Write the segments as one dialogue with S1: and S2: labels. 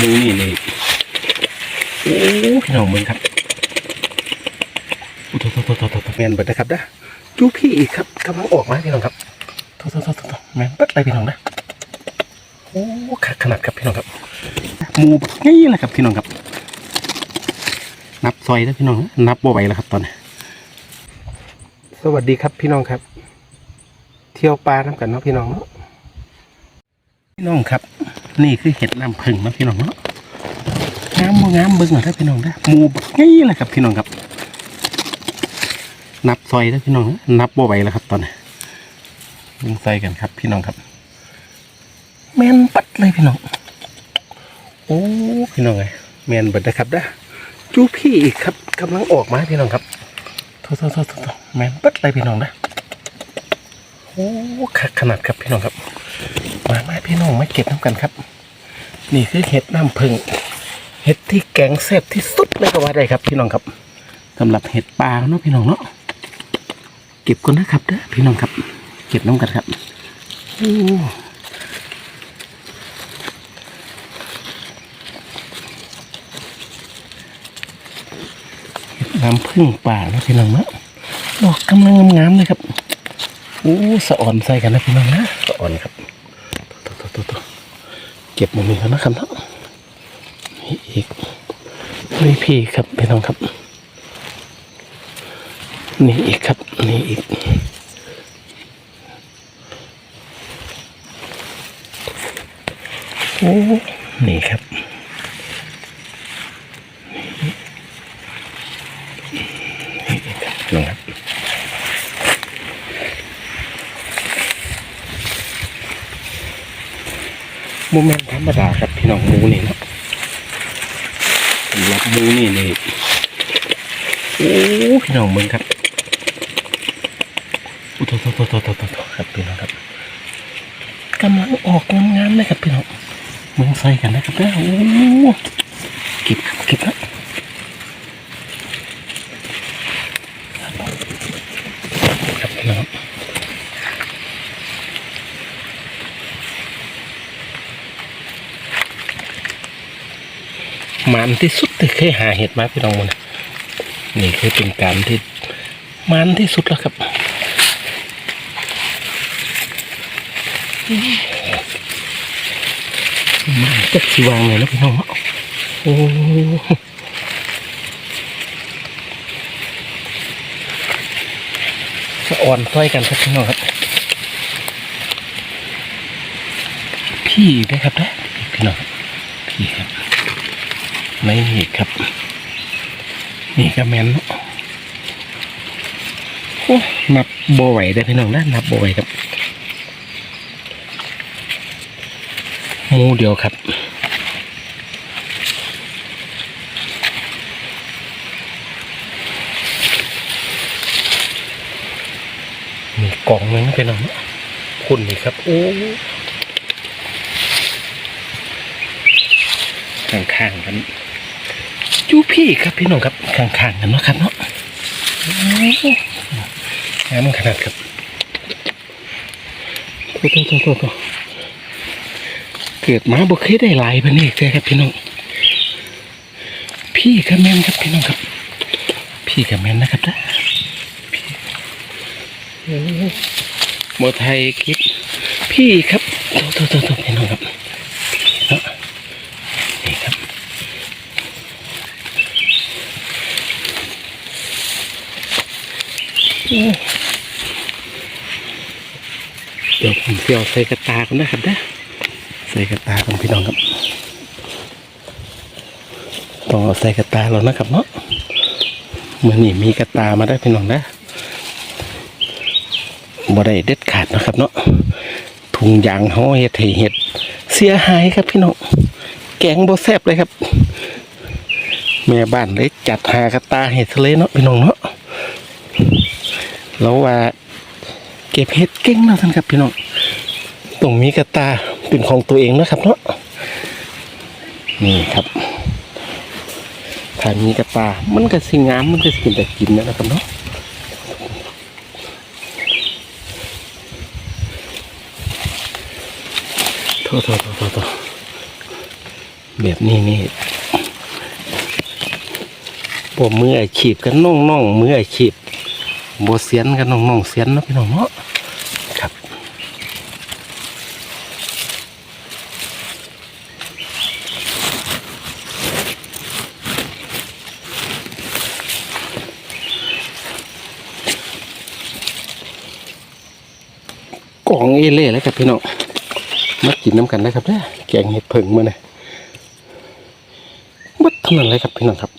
S1: มูนี่เลยโอ้พี่น้องมึงครับโอ้โถโถโถโถโถโถแมนเบิดนะครับนะจูพี่อีกครับกำลังออกมาพี่น้องครับโถโถโถโถโถแมนเบิดเลยพี่น้องนะโอ้ขาดขนาดครับพี่น้องครับหมูแบบนี้แหละครับพี่น้องครับ นับซอยแล้วพี่น้องนับบ่ไหวแล้วครับตอนนี้สวัสดีครับพี่น้องครับ เที่ยวปลาน้ำกันเนาะพี่น้องเนาะพี่น้องครับ นี่คือเห็ดน้ำผึ้งนะพี่น้องเนาะงามบ่งามเบิ่งหน่อยครับพี่น้องนะหมูบักนี่แหละครับพี่น้องครับ นับซอยแล้วพี่น้องนะนับบ่ไหวแล้วครับตอนนี้เบิ่งซอยกันครับ พี่น้องครับ แมนปัดเลยพี่น้อง โอ้พี่น้องไงแมนบิดนะครับนะจูพี่อีกครับกำลังออกมาพี่น้องครับโทษโทษโทษแมนปัดเลยพี่น้องนะโอ้ขนาดครับพี่น้องครับ มามาพี่น้องมาเก็บน้ำกันครับ นี่คือเห็ดน้ำผึ้งเห็ดที่แกงแซ่บที่สุดเลยก็ว่าได้ครับ พี่น้องครับสำหรับเห็ดปลาเนาะพี่น้องเนาะเก็บก่อนนะครับเด้อพี่น้องครับ เก็บน้ำกันครับโอ้เห็ดน้ำผึ้งป่าเนาะพี่น้องเนาะดอกกำลังงามเลยครับ โอ้สะอ่อนใส่กันนะพี่น้องนะ สะอ่อนครับ เก็บมันมีแล้วนะครับเนาะนี่อีกนี่พี่ครับพี่น้องครับ นี่อีกครับ นี่อีก โอ้ นี่ครับนี่อีกครับพี่น้องครับ โมเมนต์ธรรมดาครับพี่น้องหมูนี่นะสำหรับหมูนี่นี่โอ้พี่น้องมึงครับโอ้โหโถโถโถโถโถโถครับพี่น้องครับกำลังออกงามๆเลยครับพี่น้องมึงใส่กันนะครับเนี่ยโอ้เก็บครับเก็บนะวครับพี่น้อง มันที่สุดที่เคยหาเห็ดมาพี่น้องมันนี่คือเป็นการที่มันที่สุดแล้วครับมันจักสิวางเลยนะพี่น้องโอ้สะอ่อนต้อยกันครับพี่น้องครับ พี่นะครับนะพี่น้องพี่ครับ นี่ครับ นี่ก็แมนนะโอ้นับโบไหวได้พี่น้องนะนับโบไหวครับมูเดียวครับมีกล่องนึงพี่น้องเนาะคุณนี่ครับโอ้ข้างๆกัน จูพี่ครับพี่น้องครับข้างๆกันเนาะครับเนาะโอ้งามขนาดครับโอ้โหโอ้โหเกิดมาบ่เคยได้หลายพันนี่เลยครับพี่น้อง พี่กับแม่นครับพี่น้องครับ พี่กับแม่นนะครับนะพี่โมไทยคลิปพี่ครับโตโตโตโตพี่น้องครับเนาะนี่ครับ เดี๋ยวผมเสี่ยวใส่กระตากันนะครับนะใส่กระตากันพี่น้องครับต้องเอาใส่กระตาแล้วนะครับเนาะเมื่อนี่มีกระตามาได้พี่น้องนะบ่ได้เด็ดขาดนะครับเนาะถุงยางห่อเห็ดเห็ด เสียหายครับพี่น้องแกงบ่แซ่บเลยครับ แม่บ้านเลยจัดหากระตาเห็ดทะเลเนาะพี่น้องเนาะ แล้วว่าเก็บเห็ดเก่งนะท่านครับพี่น้องต้องมีกระตาเป็นของตัวเองนะครับเนาะนี่ครับถ้ามีกระตามันก็สิงามมันก็สิเป็นแต่กินนะครับเนาะโทษโทษโทษโทษแบบนี้นี่ผมมืออาชีพกันน้องน้องมืออาชีพ บเสียนกันน้องน้องๆเสียนนะพี่น้องเนาะครับกล่องเอเล่แล้วครับพี่น้องมากินน้ำกันนะครับเด้อแกงเห็ดเผิงมาเนี่ยบัดท่านั้นเลยครับพี่น้องครับ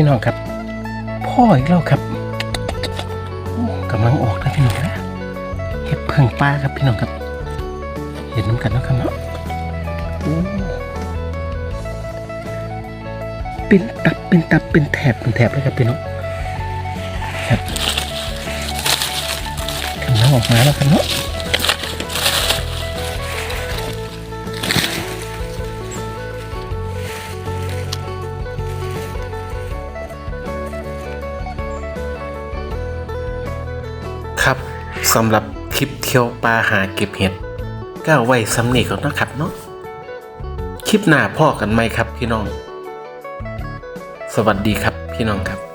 S1: พี่น้องครับ พ่ออีกแล้วครับโอ้กำลังออกนะพี่น้องนะเห็ดเพิ่งปลาครับพี่น้องครับ เห็นน้ำกันแล้วครับเนาะโอ้เป็นตับเป็นตับเป็นแถบเป็นแถบเลยครับพี่น้องครับกำลังออกมาแล้วครับเนาะ สำหรับคลิปเที่ยวปลาหาเก็บเห็ดก็เอาไว้สำเนีก่อนนะครับเนาะคลิปหน้าพ่อกันไหมครับพี่น้อง สวัสดีครับพี่น้องครับ